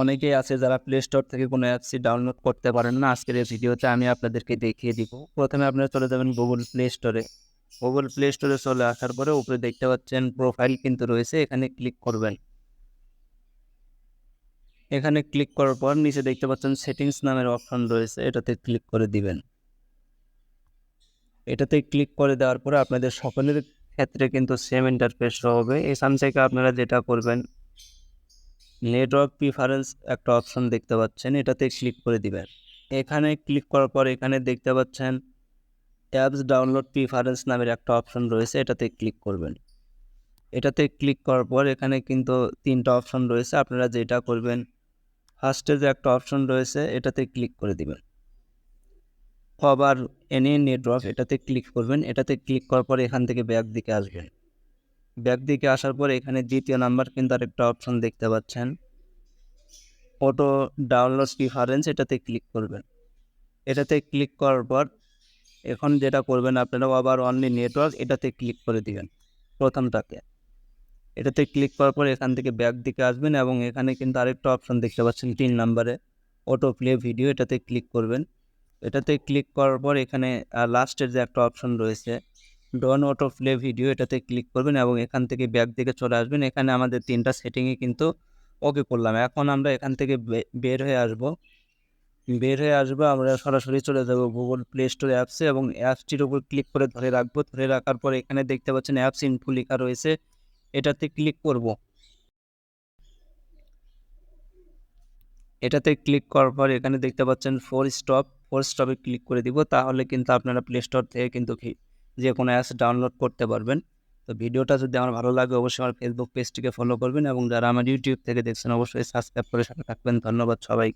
অনেকেই আছে যারা প্লে স্টোর থেকে কোনো অ্যাপসই ডাউনলোড করতে পারেন না। আজকের এই ভিডিওতে আমি আপনাদেরকে দেখিয়ে দিব। প্রথমে আপনারা চলে যাবেন গুগল প্লে স্টোরে গুগল প্লে স্টোরে চলে আসার পরে উপরে দেখতে পাচ্ছেন প্রোফাইল কিন্তু রয়েছে, এখানে ক্লিক করবেন। এখানে ক্লিক করার পর নিচে দেখতে পাচ্ছেন সেটিংস নামের অপশন রয়েছে, এটাতে ক্লিক করে দিবেন। এটাতে ক্লিক করে দেওয়ার পরে আপনাদের সকলের ক্ষেত্রে কিন্তু সেম ইন্টারফেস হবে। এখান থেকে আপনারা যেটা করবেন নেটওয়ার্ক প্রিফারেন্স একটা অপশন দেখতে পাচ্ছেন, এটাতে ক্লিক করে দিবেন। এখানে ক্লিক করার পর এখানে দেখতে পাচ্ছেন অ্যাপস ডাউনলোড প্রিফারেন্স নামের একটা অপশন রয়েছে, এটাতে ক্লিক করবেন। এটাতে ক্লিক করার পর এখানে কিন্তু তিনটা অপশন রয়েছে, আপনারা যেটা করবেন ফার্স্টে যে একটা অপশন রয়েছে, এটাতে ক্লিক করে দিবেন। আবার এনি নেটওয়ার্ক এটাতে ক্লিক করবেন, এটাতে ক্লিক করার পর এখান থেকে ব্যাক দিকে আসবেন। ব্যাক দিকে আসার পর এখানে দ্বিতীয় নাম্বার কিন্তু আরেকটা অপশন দেখতে পাচ্ছেন। অটো ডাউনলোড প্রিফারেন্স এটাতে ক্লিক করবেন। এটাতে ক্লিক করার পর এখন যেটা করবেন আপনারা আবার অনলি নেটওয়ার্ক এটাতে ক্লিক করে দিবেন প্রথমটাকে এটাতে ক্লিক করার পর এখান থেকে ব্যাক দিকে আসবেন এবং এখানে কিন্তু আরেকটা অপশন দেখতে পাচ্ছেন তিন নাম্বারে অটো প্লে ভিডিও এটাতে ক্লিক করবেন। এটাতে ক্লিক করার পর এখানে লাস্টের যে একটা অপশন রয়েছে ডন অটো প্লে ভিডিও এটাতে ক্লিক করবেন এবং এখান থেকে ব্যাক দিকে চলে আসবেন। এখানে আমাদের তিনটা সেটিংয়ে কিন্তু ওকে করলাম। এখন আমরা এখান থেকে বের হয়ে আসব। বের হয়ে আসব, আমরা সরাসরি চলে যাব গুগল প্লে স্টোর অ্যাপসে এবং অ্যাপসটির উপর ক্লিক করে ধরে রাখব। ধরে রাখার পর এখানে দেখতে পাচ্ছেন অ্যাপস ইনফো লেখা রয়েছে। এটাতে ক্লিক করব। এটাতে ক্লিক করার পর এখানে দেখতে পাচ্ছেন ফোর স্টপ ফোর স্টপে ক্লিক করে দিব। তাহলে কিন্তু আপনারা প্লে স্টোর থেকে কিন্তু যে কোনো অ্যাপস ডাউনলোড করতে পারবেন। তো ভিডিওটা যদি আমার ভালো লাগে, অবশ্যই আমার ফেসবুক পেজটিকে ফলো করবেন এবং যারা আমার ইউটিউব থেকে দেখছেন, অবশ্যই সাবস্ক্রাইব করে সাথে থাকবেন। ধন্যবাদ সবাই